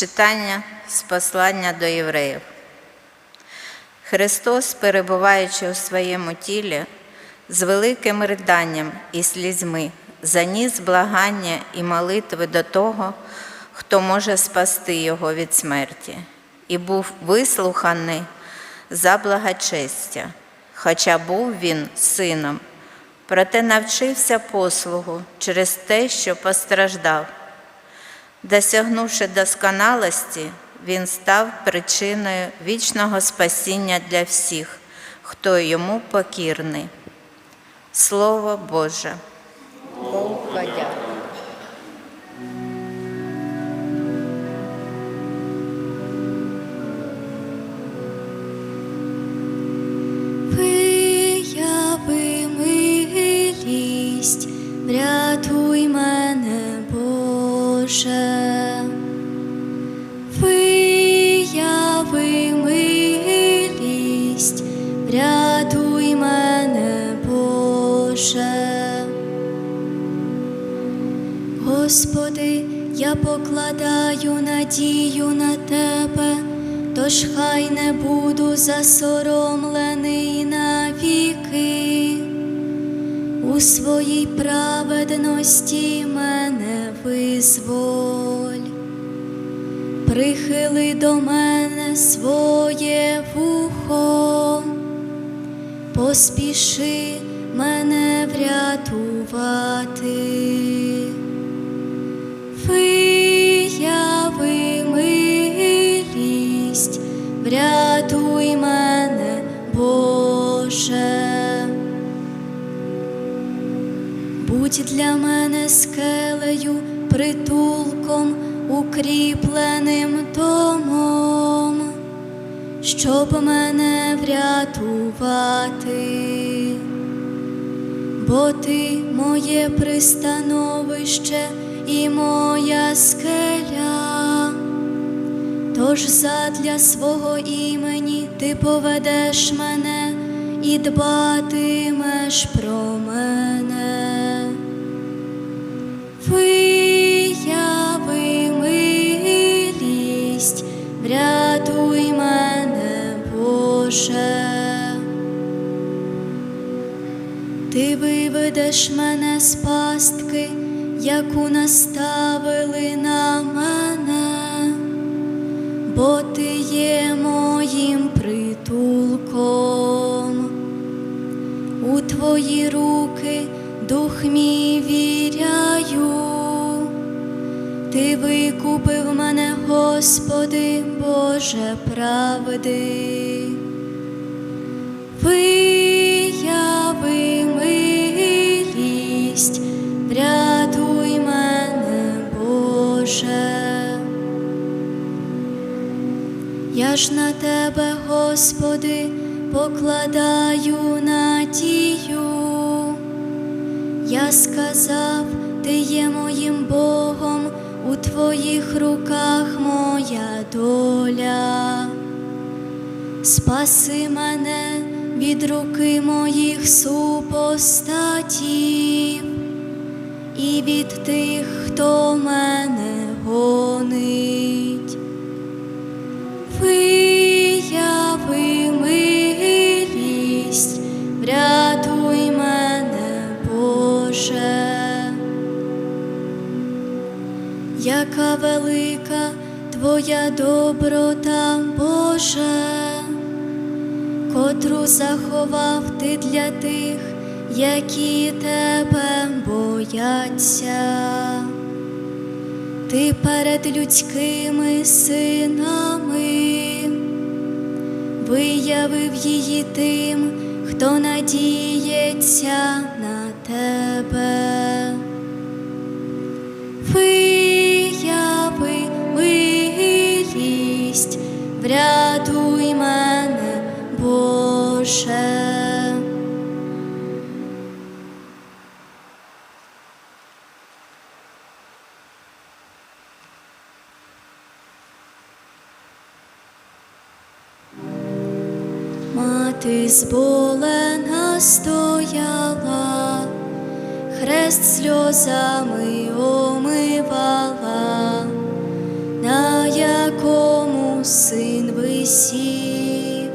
Читання з послання до євреїв. Христос, перебуваючи у своєму тілі, з великим риданням і слізьми, заніс благання і молитви до того, хто може спасти його від смерті, і був вислуханий за благочестя, хоча був він сином, проте навчився послугу через те, що постраждав. Досягнувши досконалості, він став причиною вічного спасіння для всіх, хто йому покірний. Слово Боже. Богу подяку. Вияви милість, врятуй мене, Боже. Вияви милість, врятуй мене, Боже. Господи, я покладаю надію на Тебе, тож хай не буду засоромлений навіки. У своїй праведності мене визволь, прихили до мене своє вухо, поспіши мене врятувати. Вияви милість, врятуй мене, Боже. Будь для мене скелею, притулком, укріпленим домом, щоб мене врятувати бо ти моє пристановище і моя скеля. Тож задля свого імені ти поведеш мене і дбатимеш про мене. Вияви врятуй мене, Боже. Ти виведеш мене з пастки, яку наставили на мене, бо ти є моїм притулком. У твої руки дух мій віряю, ти викупив мене, Господи, Боже правди. Вияви милість, врятуй мене, Боже. Я ж на тебе, Господи, покладаю надію. Я сказав, ти є моїм Богом, у твоїх руках моя доля. Спаси мене від руки моїх супостатів і від тих, хто мене гонить. Твоя доброта, Боже котру заховав ти для тих, які тебе бояться. Ти перед людськими синами виявив її тим, хто надіється на тебе. Врятуй мене, Боже. Мати зболена стояла, хрест сльозами омивала, на якому син висів,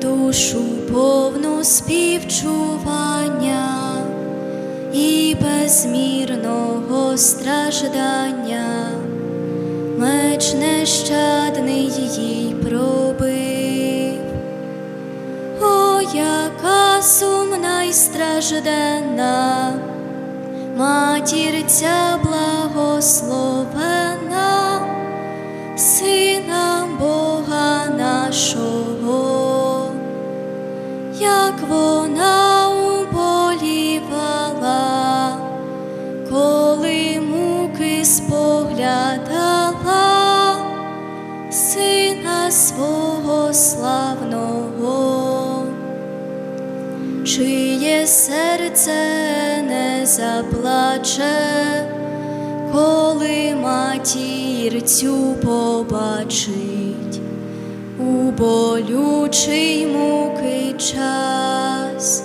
душу повну співчування і безмірного страждання, меч нещадний їй пробив. О, яка сумна й стражденна, матір ця благословена, Бога нашого, як вона уболівала, коли муки споглядала сина свого славного, чиє серце не заплаче, коли матір цю побачить у болючий муки час,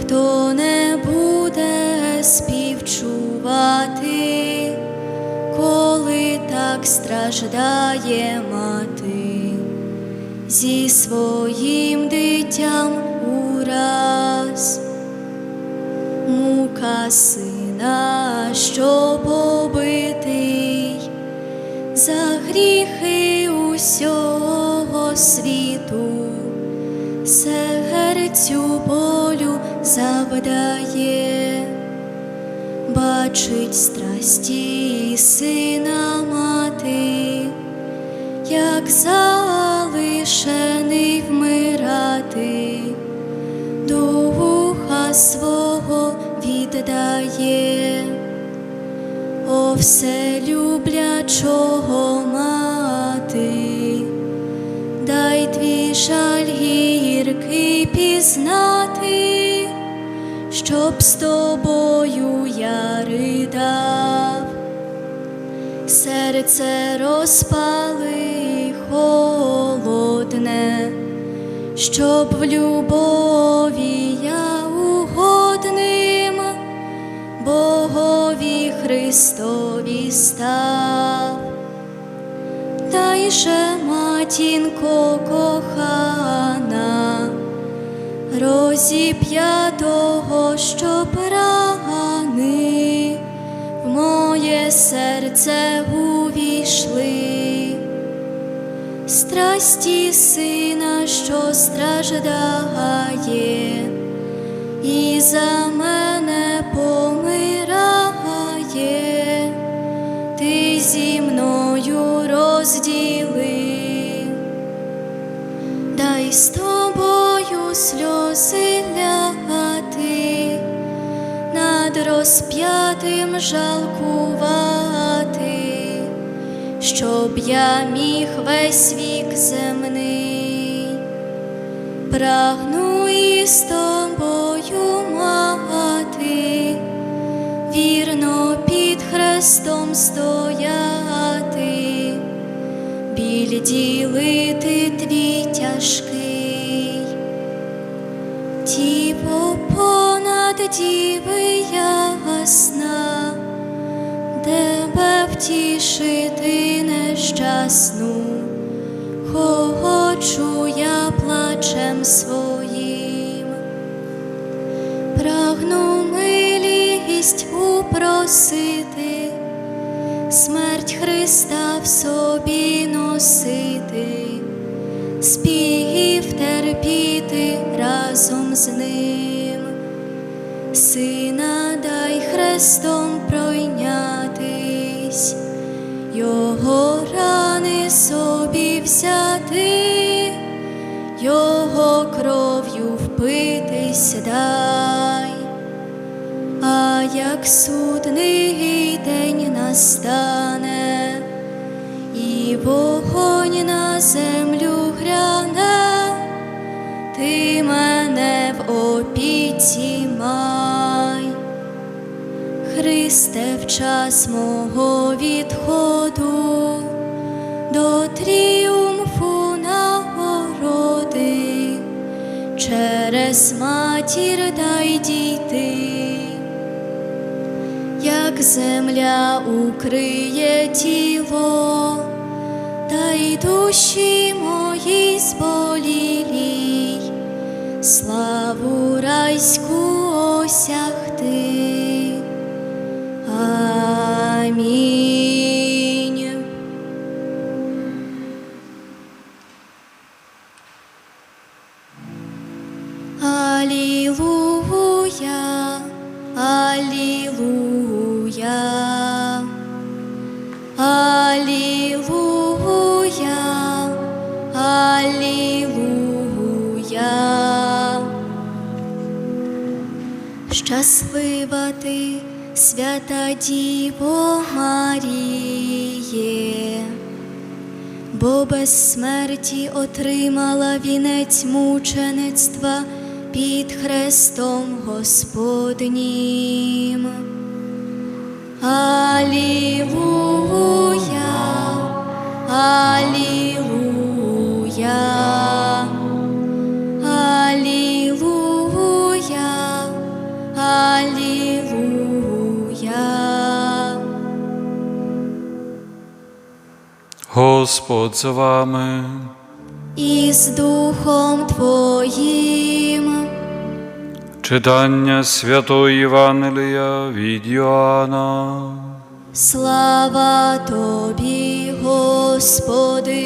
хто не буде співчувати, коли так страждає мати. Зі своїм дитям ураз, мука сина, що побитий за гріхи усього світу, серцю болю завдає, бачить страсті сина мати, як залишений вмирати, духа свого віддає, о все люблячого дай твій жаль гіркий пізнати, щоб з тобою я ридав серце розпали холодне, щоб в любові я угодним Богові Христові став. Дай же, матінко кохана, розіп'ятого, щоб рани в моє серце увійшли, страсті сина, що страждає, і за мене помирає, з тобою сльози лягати, над розп'ятим жалкувати, щоб я міг весь вік земний, прагну із тобою мати, вірно під хрестом стояти, біль ділити твій тяжкий. Діви ясна, тебе втішити нещасну, хочу я плачем своїм, прагну милість упросити, смерть Христа в собі носити спів терпіти разом з ним, дай хрестом пройнятись, його рани собі взяти, його кров'ю впитись дай, а як судний день настане і вогонь на землю гряне, ти мене в опіці май, Христе, в час мого відходу до тріумфу нагороди, через матір дай дійти. Як земля укриє тіло, та й душі моїй зболілій, славу райську осягти. Амінь. Алілуя, Алілуя, Алілуя, Алілуя. Щаслива ти, свята Діво Маріє, бо без смерті отримала вінець мучеництва під хрестом Господнім. Алілуя, Алілуя, Господь з вами. І з Духом Твоїм. Читання Святої Євангелія від Йоанна. Слава Тобі, Господи.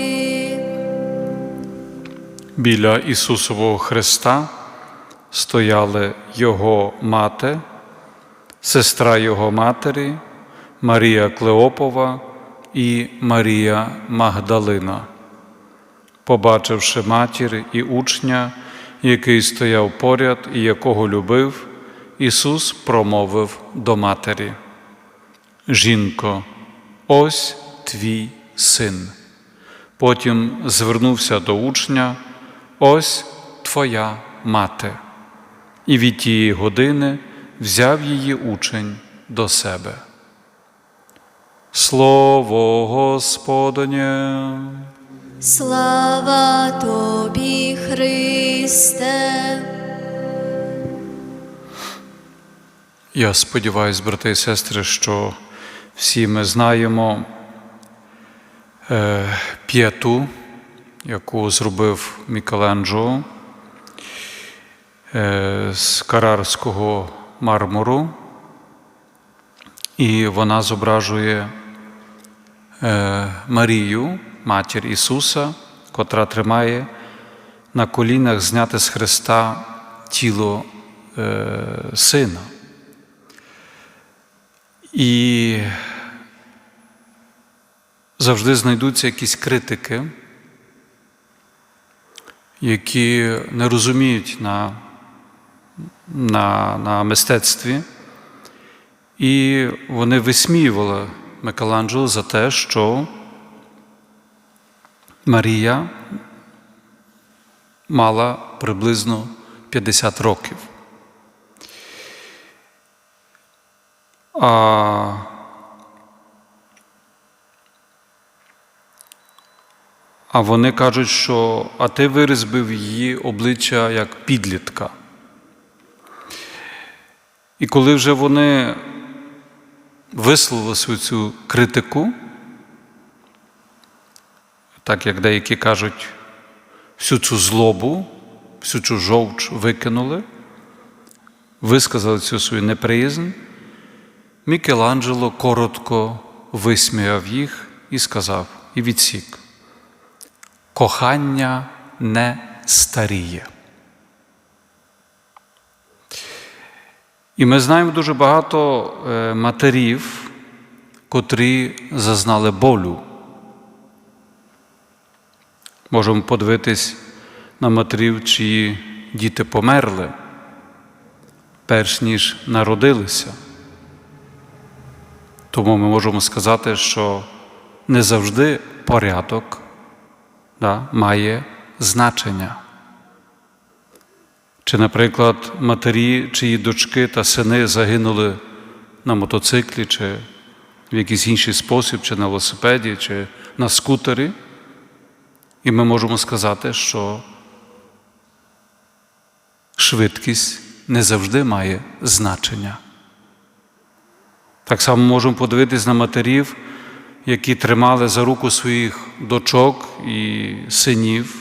Біля Ісусового Христа стояли Його мати, сестра Його матері, Марія Клеопова і Марія Магдалина. Побачивши матір і учня, який стояв поряд і якого любив, Ісус промовив до матері: Жінко, ось твій син. Потім звернувся до учня, ось твоя мати. І від тієї години взяв її учень до себе. Слово Господнє. Слава Тобі, Христе. Я сподіваюся, брати і сестри, що всі ми знаємо е, п'яту, яку зробив Мікеланджело е, з карарського мармуру, і вона зображує Марію, матір Ісуса, котра тримає на колінах зняте з Христа тіло е, Сина. І завжди знайдуться якісь критики, які не розуміють на, на, на мистецтві, і вони висміювали Микеланджело за те, що Марія мала приблизно 50 років. А а вони кажуть, що а ти вирізбив її обличчя як підлітка. І коли вже вони висловили свою цю критику, так як деякі кажуть, всю цю злобу, всю цю жовч викинули, висказали цю свою неприязнь, Мікеланджело коротко висміяв їх і сказав, і відсік. Кохання не старіє. І ми знаємо дуже багато е, матерів, котрі зазнали болю. Можемо подивитись на матерів, чиї діти померли, перш ніж народилися. Тому ми можемо сказати, що не завжди порядок да, має значення. Чи, наприклад, матері, чиї дочки та сини загинули на мотоциклі, чи в якийсь інший спосіб, чи на велосипеді, чи на скутері, і ми можемо сказати, що швидкість не завжди має значення. Так само можемо подивитись на матерів, які тримали за руку своїх дочок і синів,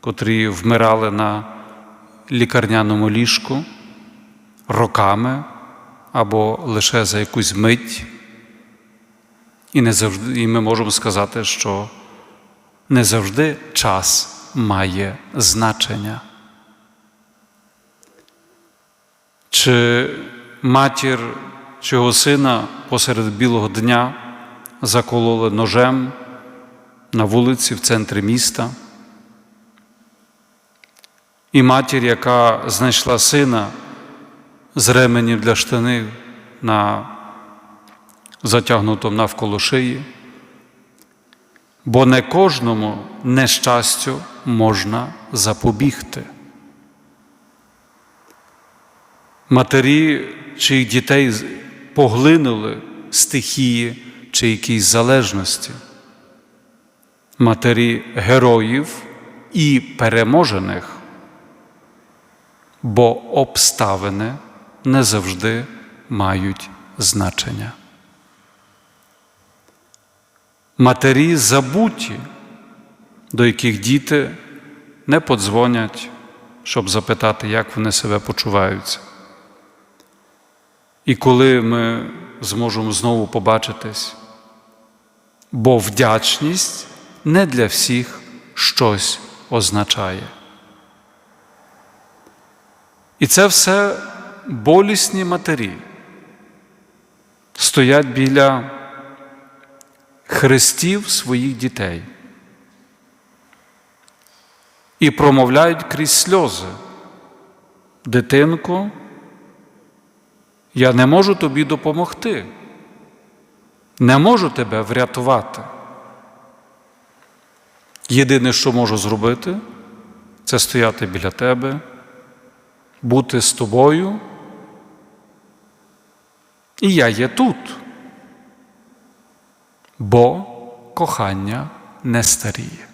котрі вмирали на лікарняному ліжку роками або лише за якусь мить. І, не завжди, і ми можемо сказати, що не завжди час має значення. Чи матір чого сина посеред білого дня закололи ножем на вулиці в центрі міста? І матір, яка знайшла сина з ременів для штанів на затягнутому навколо шиї, бо не кожному нещастю можна запобігти. Матері, чиїх дітей поглинули стихії чи якісь залежності, матері героїв і переможених, бо обставини не завжди мають значення. Матері забуті, до яких діти не подзвонять, щоб запитати, як вони себе почуваються. І коли ми зможемо знову побачитись, бо вдячність не для всіх щось означає. І це все болісні матері стоять біля хрестів своїх дітей і промовляють крізь сльози. Дитинку, я не можу тобі допомогти, не можу тебе врятувати. Єдине, що можу зробити, це стояти біля тебе, бути з тобою. І я є тут, бо кохання не старіє.